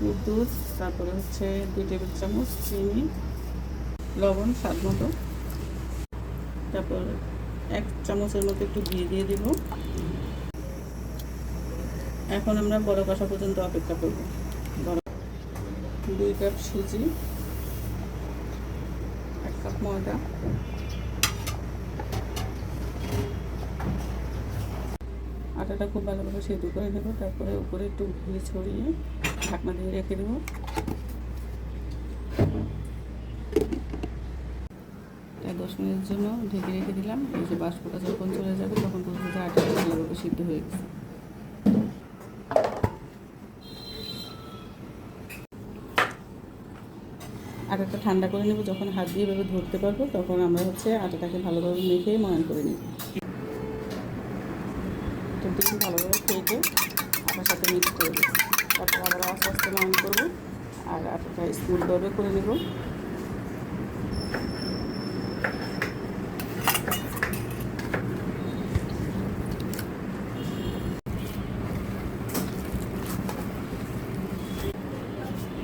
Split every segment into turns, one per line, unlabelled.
গুড় দুধ, তারপরে হচ্ছে দুই টেবিল চামচ চিনি, লবণ, স্বাদ মতো। তারপর এক চামচের মতো একটু ঘি দিয়ে দিব। এখন আমরা বড় কষা পর্যন্ত অপেক্ষা করব। বড় দুই কাপ সুজি, এক কাপ ময়দা। আটাটা খুব ভালোভাবে সেদ্ধ করে নেব, তারপরে উপরে একটু ঘি ছড়িয়ে ঢাকনা দিয়ে রেখে দেবো। দশ মিনিটের জন্য ঢেকে রেখে দিলাম, এই যে বাষ্পটা যখন চলে যাবে তখন বুঝব যে আটাটা ভালোভাবে সিদ্ধ হয়ে গেছে। আটাটা ঠান্ডা করে নেব, যখন হাত দিয়ে এভাবে ধরতে পারব তখন আমরা হচ্ছে আটাটাকে ভালোভাবে মেখে ময়ান করে নিব। দেখি ভালোভাবে খেয়ে আটার সাথে মিক্স করে দেবো তারপর আবার আস্তে আস্তে ময়ান করব। আর আটাটা স্মুথভাবে করে নেব।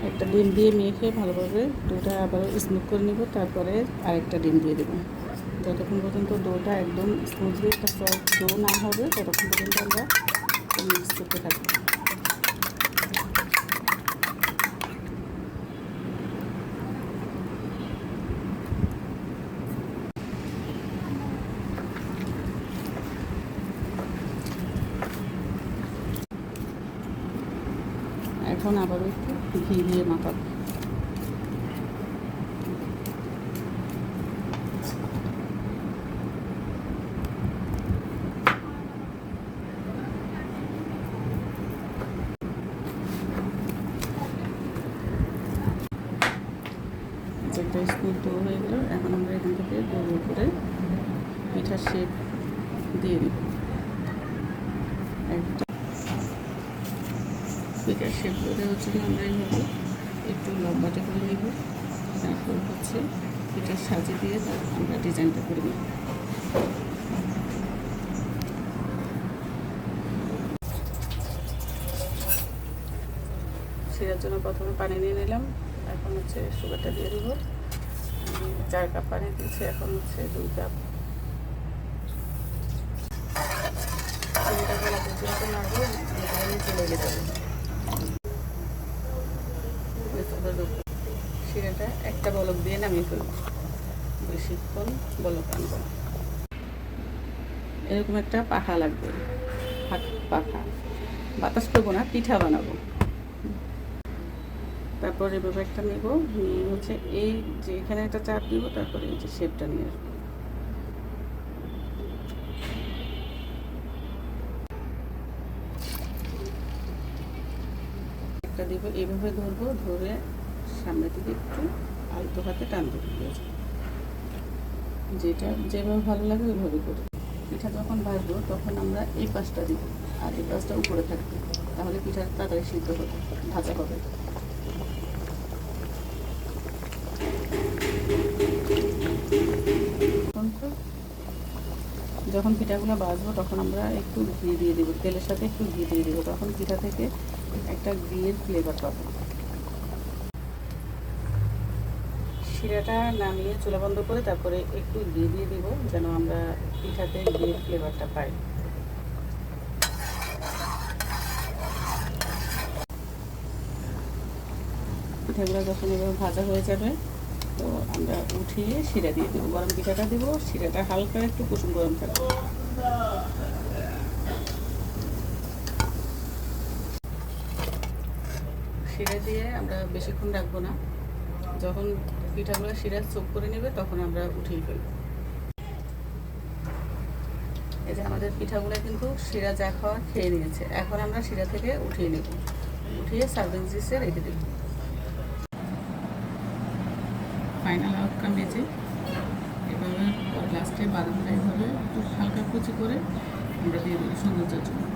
একটা ডিম দিয়ে মেখে ভালোভাবে ডোটা আবার স্মুথ করে নেব। তারপরে আরেকটা ডিম দিয়ে দেবো। যতক্ষণ পর্যন্ত ডোটা একদম স্মুথলি একটা সফট ডো না হবে, ততক্ষণ পর্যন্ত আমরা মিক্স করতে থাকব। এখন আবার একটু ঘি দিয়ে মাখাবো। একটা স্কুল ডো হয়ে গেলো, এখন আমরা এখান থেকে গোল করে পিঠার শেপ দিয়ে দিব। পিঠার শেপ করে হচ্ছে আমরা এইভাবে একটু লম্বাটা করে নেব, তারপর হচ্ছে পিঠার সাজিয়ে দিয়ে তারপর আমরা ডিজাইনটা করে নেব। সেটার জন্য প্রথমে পানি নিয়ে নিলাম, এখন হচ্ছে সুগারটা দিয়ে দেবো। চার কাপ পানি দিয়েছি, এখন হচ্ছে দুই কাপ চিনিটা গলা পর্যন্ত নাড়বো একটা বলক দিয়ে নামিয়ে ফেলব। বেশিক্ষণ বলক আনব এরকম একটা পাখা লাগবে। পাখা। বাতাস করব না, পিঠা বানাবো। তারপর এভাবে একটা নেব। হচ্ছে এই যে এখানে একটা চাপ দিব, তারপরে এই যে শেপটা নিয়ে আসব। একটা দিব এইভাবে ধরবো, ধরে সামনে থেকে একটু আলতো হাতে টান দেবো যেটা যেভাবে ভালো লাগে ওইভাবে করি। পিঠা যখন ভাজবো, তখন আমরা এই পাশটা দিব, আর এই পাশটা উপরে থাকবে। তাহলে পিঠা তাড়াতাড়ি সিদ্ধ হবে ভাজা হবে। যখন পিঠাগুলো ভাজবো তখন আমরা একটু ঘি দিয়ে দেবো, তেলের সাথে একটু ঘি দিয়ে দেবো। তখন পিঠা থেকে একটা ঘিয়ের ফ্লেভার পাবো। শিরাটা নামিয়ে চুলা বন্ধ করে তারপরে একটু ঘি দিয়ে দিব, যেন আমরা পিঠাতে ঘিয়ের ফ্লেভারটা পাই। পিঠাগুলো যখন এভাবে ভাজা হয়ে যাবে তো আমরা উঠিয়ে শিরা দিয়ে দেবো, গরম পিঠাটা দেবো, শিরাটা হালকা একটু কুসুম গরম থাকবে শিরা দিয়ে আমরা বেশিক্ষণ রাখব না। যখন পিঠাগুলো শিরা চোখ করে নেবে, তখন আমরা উঠিয়ে ফেলব। এই যে আমাদের পিঠাগুলো কিন্তু শিরা যা খাওয়া খেয়ে নিয়েছে। এখন আমরা শিরা থেকে উঠিয়ে নেব। উঠিয়ে সার্ভিং ডিশে রেখে দেব। ফাইনাল আউটকাম এসে এভাবে লাস্টে বাদামটা এভাবে একটু হালকা কুচি করে আমরা দিয়ে দেবো সৌন্দর্যের জন্য।